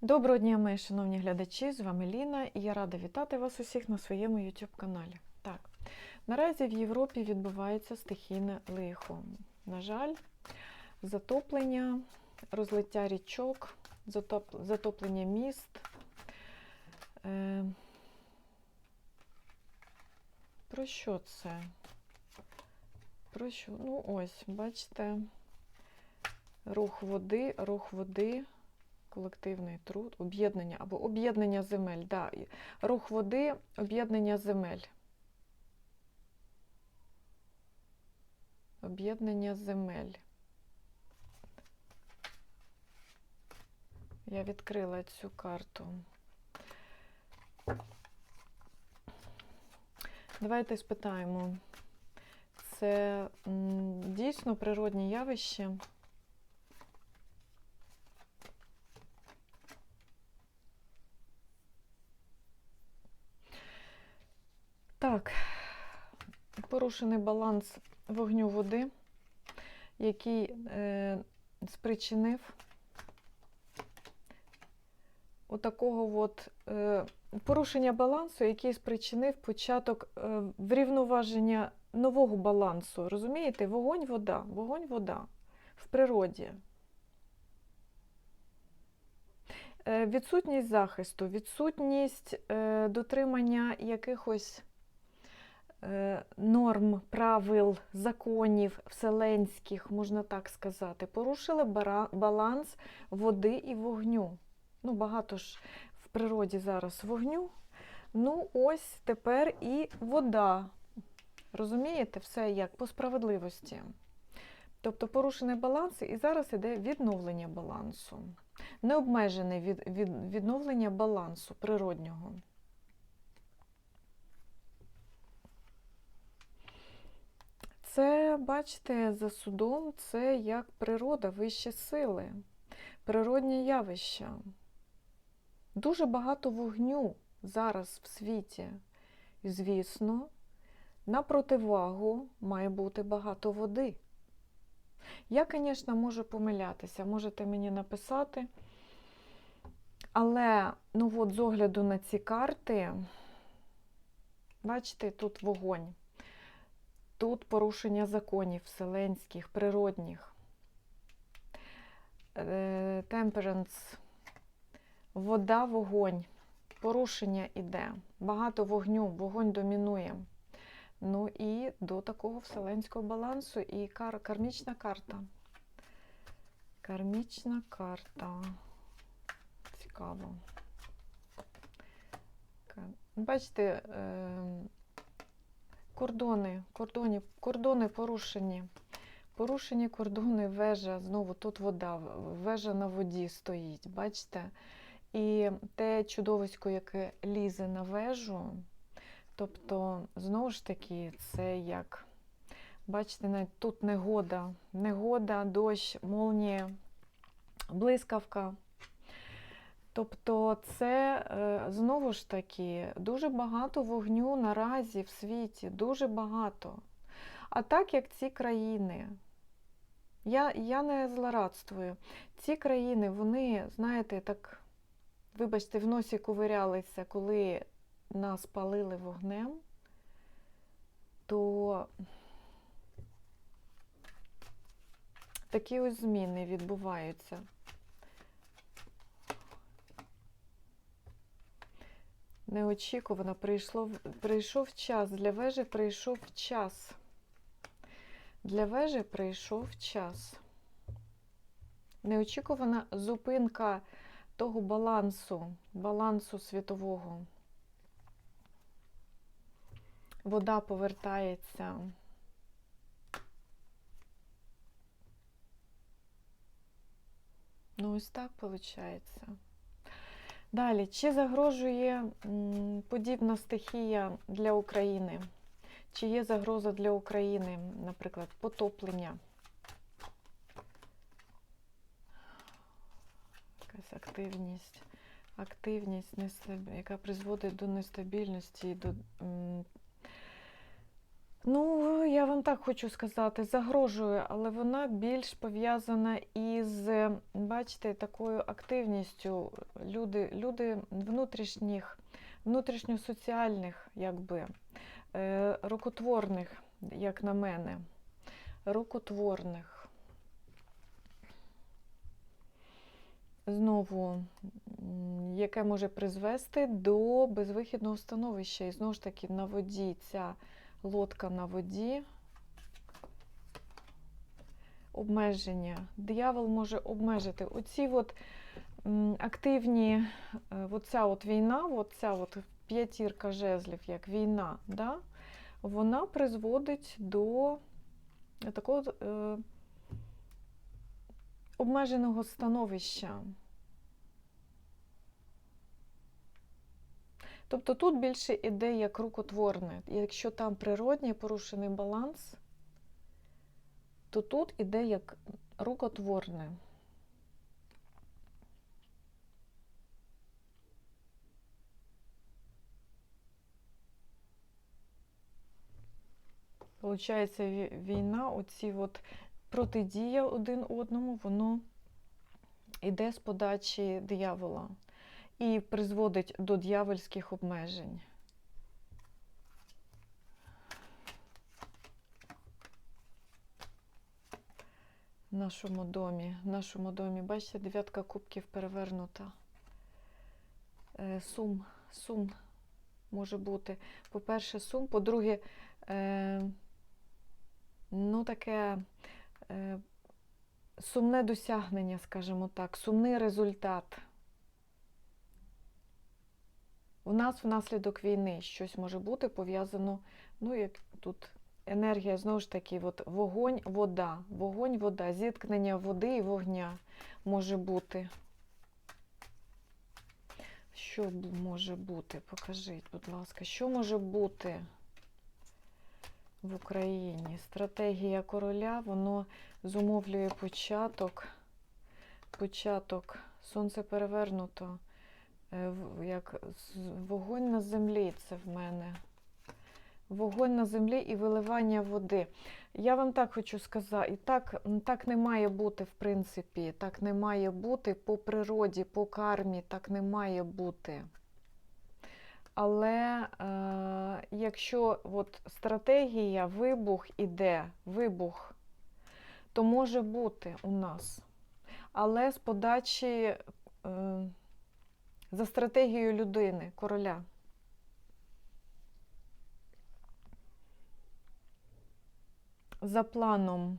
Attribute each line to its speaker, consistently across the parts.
Speaker 1: Доброго дня, мої шановні глядачі! З вами Ліна і я рада вітати вас усіх на своєму YouTube каналі. Так, наразі в Європі відбувається стихійне лихо. На жаль, затоплення, розлиття річок, затоплення міст. Е, Про що це? Про що? Ну, ось, бачите, рух води, рух води колективний труд, об'єднання або об'єднання земель. Да. Рух води, об'єднання земель. Об'єднання земель. Я відкрила цю карту. Давайте спитаємо. Це дійсно природні явище. Так, порушений баланс вогню води, який е, спричинив отакого от, е, порушення балансу, який спричинив початок е, врівноваження нового балансу. Розумієте? Вогонь, вода, вогонь, вода в природі. Е, Відсутність захисту, відсутність е, дотримання якихось норм, правил, законів вселенських, можна так сказати, порушили баланс води і вогню. Ну, багато ж в природі зараз вогню. Ну, ось тепер і вода. Розумієте, все як по справедливості. Тобто порушений баланс, і зараз іде відновлення балансу. Необмежене від, від, відновлення балансу природнього. Бачите, за судом це як природа, вищі сили, природні явища. Дуже багато вогню зараз в світі. Звісно, на противагу має бути багато води. Я, звісно, можу помилятися, можете мені написати. Але ну от, з огляду на ці карти, бачите, тут вогонь. Тут порушення законів вселенських, природних. Е, Temperance. Вода, вогонь. Порушення іде. Багато вогню, вогонь домінує. Ну і до такого вселенського балансу і кар, кармічна карта. Кармічна карта. Цікаво. Бачите, е, кордони, кордони, кордони порушені. Порушені кордони, вежа, знову тут вода, вежа на воді стоїть, бачите? І те чудовисько, яке лізе на вежу, тобто, знову ж таки, це як, бачите, тут негода, негода, дощ, молнія, блискавка. Тобто це е, знову ж таки дуже багато вогню наразі в світі, дуже багато. А так як ці країни, я, я не злорадствую, ці країни, вони, знаєте, так, вибачте, в носі ковирялися, коли нас палили вогнем, то такі ось зміни відбуваються. Неочікувано прийшло, прийшов час. Для вежі прийшов час. Для вежі прийшов час. Неочікувана зупинка того балансу, балансу світового. Вода повертається. Ну, ось так виходить. Далі, чи загрожує подібна стихія для України? Чи є загроза для України, наприклад, потоплення? Якась активність, активність, яка призводить до нестабільності, і до Ну, я вам так хочу сказати, загрожує, але вона більш пов'язана із, бачите, такою активністю люди, люди внутрішніх, внутрішньосоціальних, якби, е, рукотворних, як на мене, рукотворних. Знову, яке може призвести до безвихідного становища. І знову ж таки на воді ця лодка на воді. Обмеження. Диявол може обмежити. Оці от активні, е, оця от війна, оця от п'ятірка жезлів, як війна, да, вона призводить до такого е, обмеженого становища. Тобто тут більше іде як рукотворне. Якщо там природній порушений баланс, то тут іде як рукотворне. Получається, війна, оці от протидія один одному, воно йде з подачі диявола і призводить до дьявольських обмежень. В нашому домі, в нашому домі, бачите, дев'ятка кубків перевернута. Е, Сум, сум може бути. По-перше, сум, по-друге, е, ну таке е, сумне досягнення, скажімо так, сумний результат. У нас внаслідок війни щось може бути пов'язано, ну, як тут енергія, знову ж таки, от вогонь, вода, вогонь, вода, зіткнення води і вогня може бути. Що може бути? Покажіть, будь ласка, що може бути в Україні? Стратегія короля, воно зумовлює початок, початок, сонце перевернуто. Е, як вогонь на землі це в мене. Вогонь на землі і виливання води. Я вам так хочу сказати, так, так не має бути, в принципі, так не має бути по природі, по кармі, так не має бути. Але е, якщо от стратегія, вибух іде, вибух, то може бути у нас. Але з подачі. Е, за стратегією людини, короля. За планом.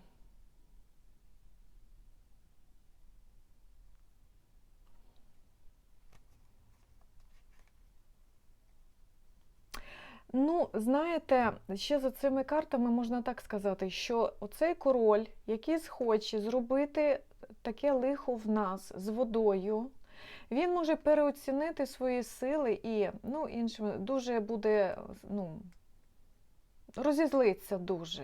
Speaker 1: Ну, знаєте, ще за цими картами можна так сказати, що оцей король, який схоче зробити таке лихо в нас з водою, він може переоцінити свої сили і, ну, іншим, дуже буде, ну, розізлиться дуже.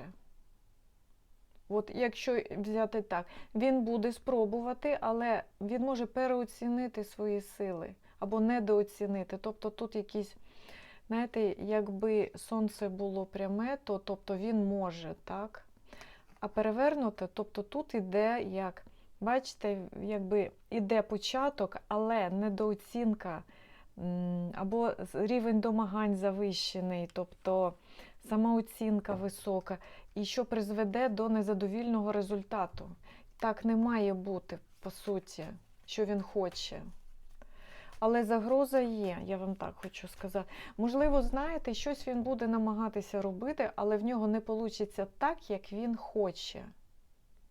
Speaker 1: От якщо взяти так, він буде спробувати, але він може переоцінити свої сили або недооцінити. Тобто тут якісь, знаєте, якби сонце було пряме, то тобто він може, так? А перевернуте, тобто тут іде як. Бачите, якби іде початок, але недооцінка або рівень домагань завищений, тобто самооцінка висока, і що призведе до незадовільного результату. Так не має бути, по суті, що він хоче. Але загроза є, я вам так хочу сказати. Можливо, знаєте, щось він буде намагатися робити, але в нього не вийде так, як він хоче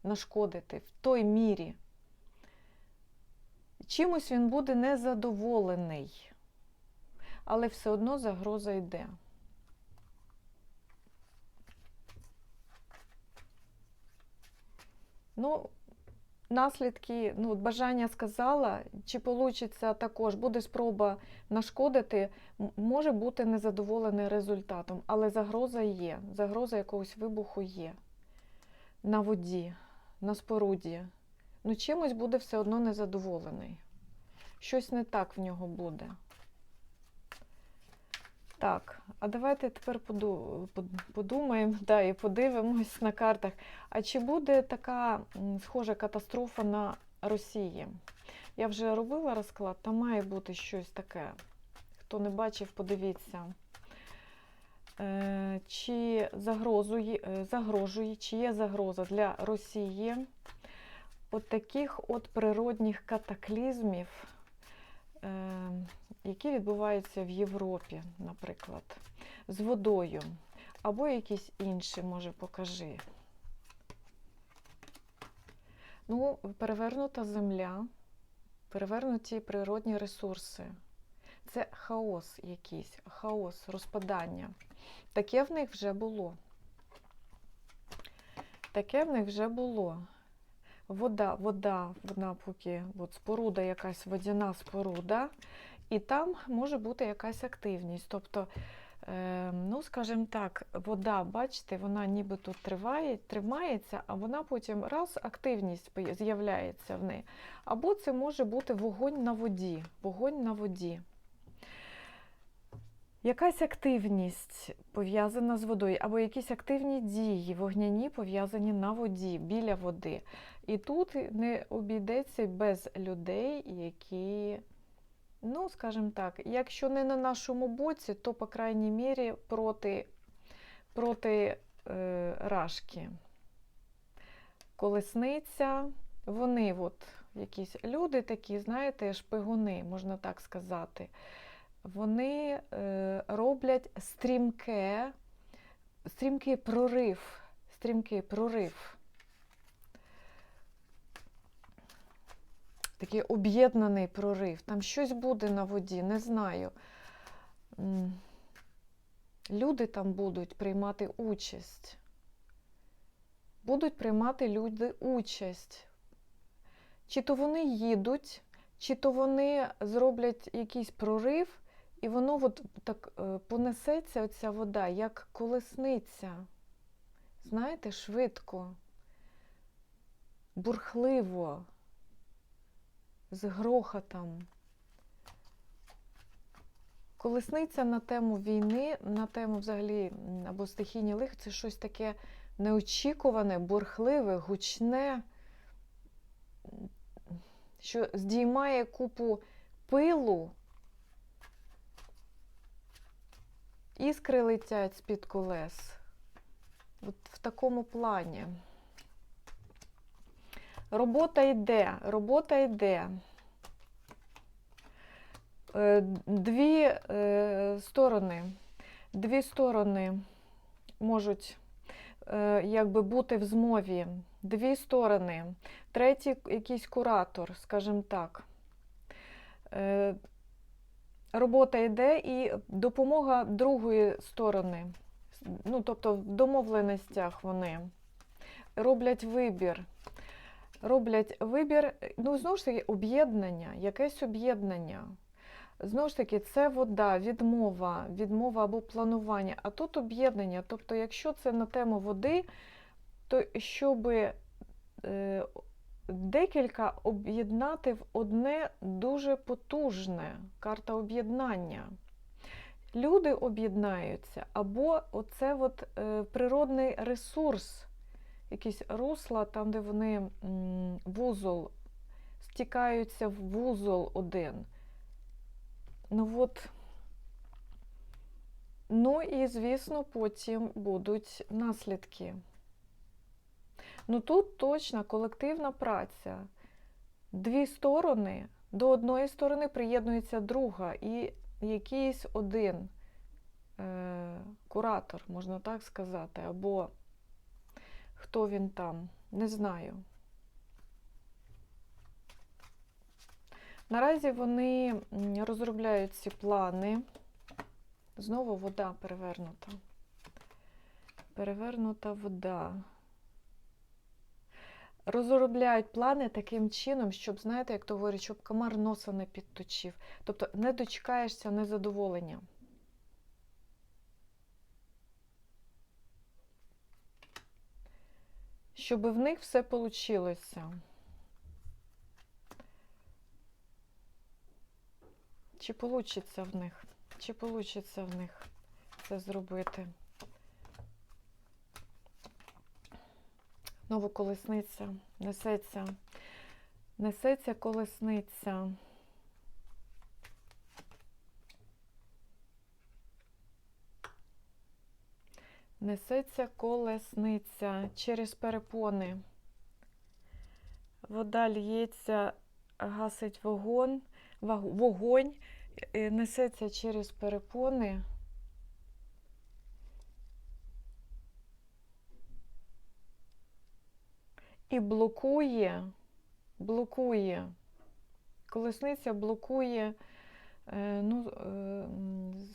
Speaker 1: нашкодити в той мірі. Чимось він буде незадоволений, але все одно загроза йде. Ну, наслідки, ну, бажання сказала, чи вийде також, буде спроба нашкодити, може бути незадоволений результатом, але загроза є, загроза якогось вибуху є на воді, на споруді. Ну, чимось буде все одно незадоволений. Щось не так в нього буде. Так, а давайте тепер подумаємо да, і подивимось на картах. А чи буде така схожа катастрофа на Росії? Я вже робила розклад, там має бути щось таке. Хто не бачив, подивіться. Е, Чи загрозує, е, загрожує, чи є загроза для Росії от таких от природних катаклізмів, е, які відбуваються в Європі, наприклад, з водою, або якісь інші, може, покажи. Ну, перевернута земля, перевернуті природні ресурси. Це хаос якийсь, хаос, розпадання. Таке в них вже було. Таке в них вже було. Вода, вода, вона поки от споруда, якась водяна споруда, і там може бути якась активність. Тобто, е, ну, скажімо так, вода, бачите, вона ніби тут триває, тримається, а вона потім раз активність з'являється в неї. Або це може бути вогонь на воді. Вогонь на воді. Якась активність пов'язана з водою, або якісь активні дії, вогняні пов'язані на воді, біля води. І тут не обійдеться без людей, які, ну, скажімо так, якщо не на нашому боці, то, по крайній мірі, проти, проти е, рашки. Колесниця, вони, от, якісь люди такі, знаєте, шпигуни, можна так сказати вони е, роблять стрімке, стрімкий прорив, стрімкий прорив. Такий об'єднаний прорив. Там щось буде на воді, не знаю. Люди там будуть приймати участь. Будуть приймати люди участь. Чи то вони їдуть, чи то вони зроблять якийсь прорив, і воно от так е, понесеться, оця вода, як колесниця. Знаєте, швидко, бурхливо, з грохотом. Колесниця на тему війни, на тему взагалі або стихійні лих, це щось таке неочікуване, бурхливе, гучне, що здіймає купу пилу. Іскри летять з-під колес. От в такому плані. Робота йде, робота йде. Е, Дві е, сторони, дві сторони можуть е, якби бути в змові. Дві сторони. Третій якийсь куратор, скажімо так. Робота йде і допомога другої сторони. Ну, тобто в домовленостях вони роблять вибір. Роблять вибір, ну, знову ж таки, об'єднання, якесь об'єднання. Знову ж таки, це вода, відмова, відмова або планування, а тут об'єднання. Тобто, якщо це на тему води, то щоб е, декілька об'єднати в одне дуже потужне карта об'єднання. Люди об'єднаються, або оце от, е, природний ресурс, якісь русла, там, де вони вузол, стікаються в вузол один. Ну от, ну і, звісно, потім будуть наслідки. Ну тут точно колективна праця. Дві сторони, до одної сторони приєднується друга, і якийсь один е, куратор, можна так сказати, або хто він там, не знаю. Наразі вони розробляють ці плани. Знову вода перевернута. Перевернута вода. Розробляють плани таким чином, щоб, знаєте, як то говорять, щоб комар носа не підточив. Тобто не дочекаєшся незадоволення. Щоб в них все вийшло. Чи вийде в них? Чи вийде в них це зробити? Знову колесниця, несеться, несеться колесниця. Несеться колесниця через перепони. Вода лється, гасить вогонь, вогонь, е, несеться через перепони. І блокує, блокує. Колесниця блокує е, ну, е,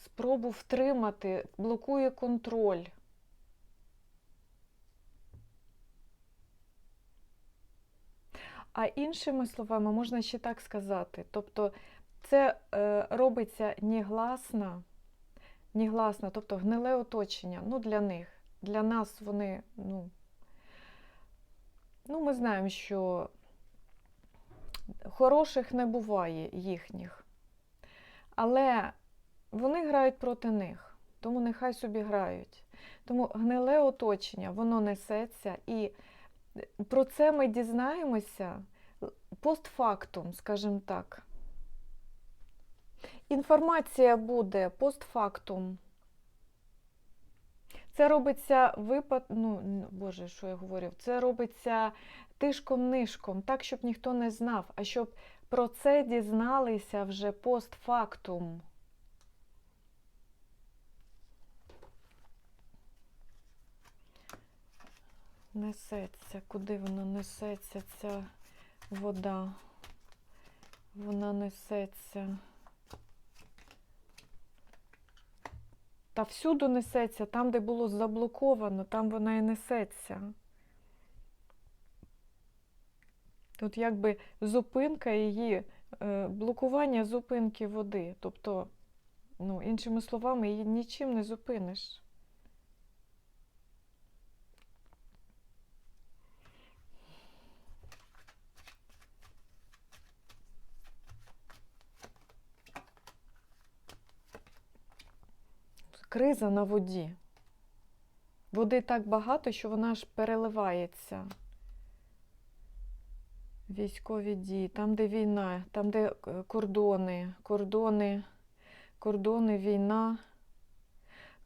Speaker 1: спробу втримати, блокує контроль. А іншими словами, можна ще так сказати. Тобто це е, робиться негласно, негласно, тобто гниле оточення ну, для них. Для нас вони, ну, ну, ми знаємо, що хороших не буває їхніх. Але вони грають проти них, тому нехай собі грають. Тому гниле оточення, воно несеться, і про це ми дізнаємося постфактум, скажімо так. Інформація буде постфактум. Це робиться випад... ну, Боже, що я говорю? Це робиться тишком-нишком, так, щоб ніхто не знав, а щоб про це дізналися вже постфактум. Несеться, куди вона несеться, ця вода? Вона несеться. Та всюди несеться, там, де було заблоковано, там вона і несеться. Тут якби зупинка її, е, блокування зупинки води. Тобто, ну, іншими словами, її нічим не зупиниш. Криза на воді. Води так багато, що вона аж переливається. Військові дії, там, де війна, там, де е, кордони, кордони, кордони, війна.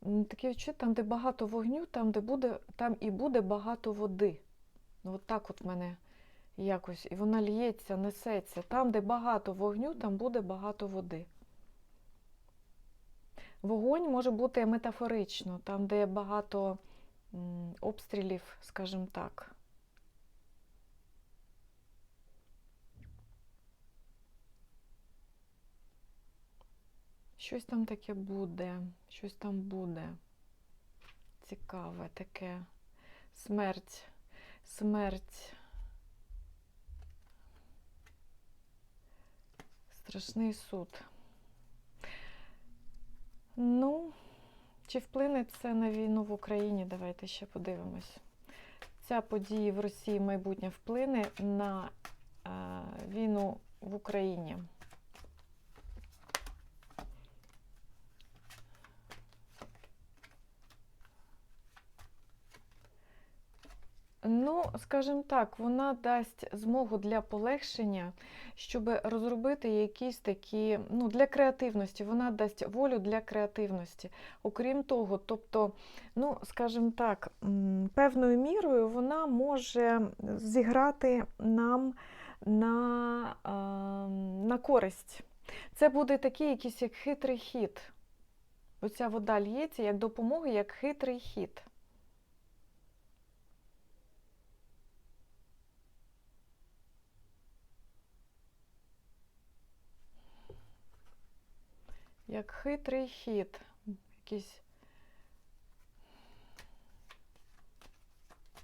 Speaker 1: Таке відчуття, там, де багато вогню, там, де буде, там і буде багато води. Ну, от так от в мене якось. І вона лється, несеться. Там, де багато вогню, там буде багато води. Вогонь може бути метафорично, там, де багато обстрілів, скажімо так. Щось там таке буде, щось там буде. Цікаве таке. Смерть, смерть. Страшний суд. Ну, чи вплине це на війну в Україні? Давайте ще подивимось. Ця подія в Росії майбутнє вплине на е, війну в Україні. Ну, скажімо так, вона дасть змогу для полегшення, щоб розробити якісь такі, ну, для креативності, вона дасть волю для креативності. Окрім того, тобто, ну, скажімо так, певною мірою вона може зіграти нам на, на користь. Це буде такий якийсь як хитрий хід. Оця вода лється як допомога, як хитрий хід. Як хитрий хід. Якийсь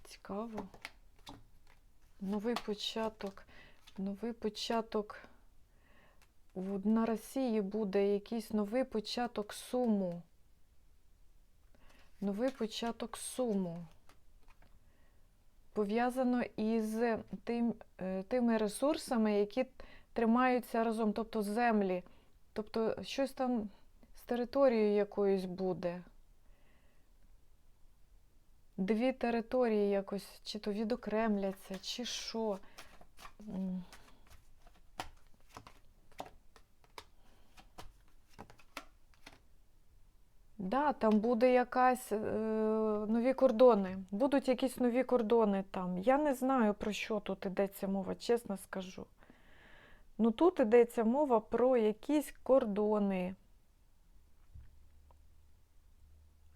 Speaker 1: цікаво. Новий початок. Новий початок. На Росії буде якийсь новий початок суму. Новий початок суму. Пов'язано із тим, е, тими ресурсами, які тримаються разом, тобто землі. Тобто щось там з територією якоюсь буде. Дві території якось, чи то відокремляться, чи що. Да, там буде якась е, нові кордони. Будуть якісь нові кордони там. Я не знаю, про що тут йдеться мова, чесно скажу. Ну тут йдеться мова про якісь кордони.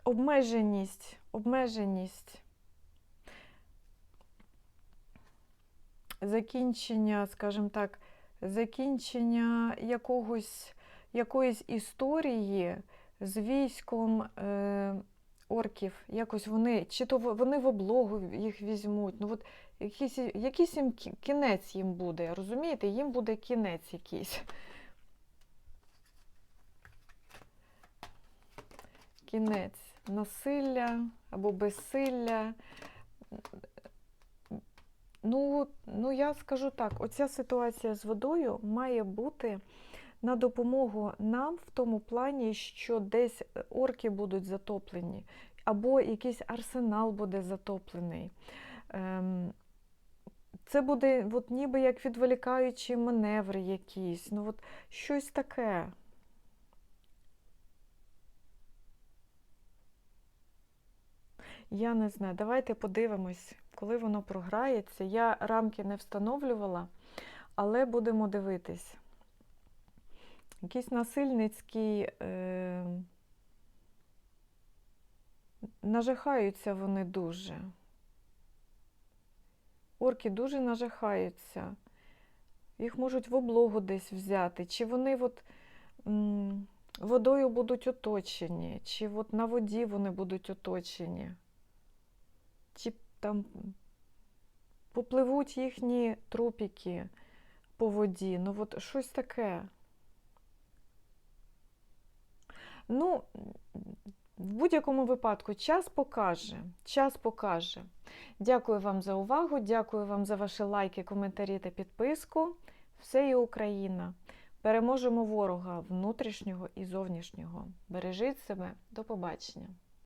Speaker 1: Обмеженість, обмеженість. Закінчення, скажімо так, закінчення якогось, якоїсь історії з військом е, орків. Якось вони, чи то вони в облогу їх візьмуть. Ну, от якийсь, якийсь їм кінець їм буде, розумієте? Їм буде кінець якийсь. Кінець насилля або безсилля. Ну, ну, я скажу так: оця ситуація з водою має бути на допомогу нам в тому плані, що десь орки будуть затоплені, або якийсь арсенал буде затоплений. Ем, Це буде от ніби як відволікаючі маневри якісь, ну от щось таке. Я не знаю. Давайте подивимось, коли воно програється. Я рамки не встановлювала, але будемо дивитись. Якийсь насильницький. Е... Нажахаються вони дуже. Орки дуже нажахаються. Їх можуть в облогу десь взяти. Чи вони от, м, водою будуть оточені, чи от на воді вони будуть оточені, чи там попливуть їхні трупіки по воді. Ну, от щось таке. Ну, в будь-якому випадку час покаже. Час покаже. Дякую вам за увагу, дякую вам за ваші лайки, коментарі та підписку. Все є Україна. Переможемо ворога внутрішнього і зовнішнього. Бережіть себе. До побачення.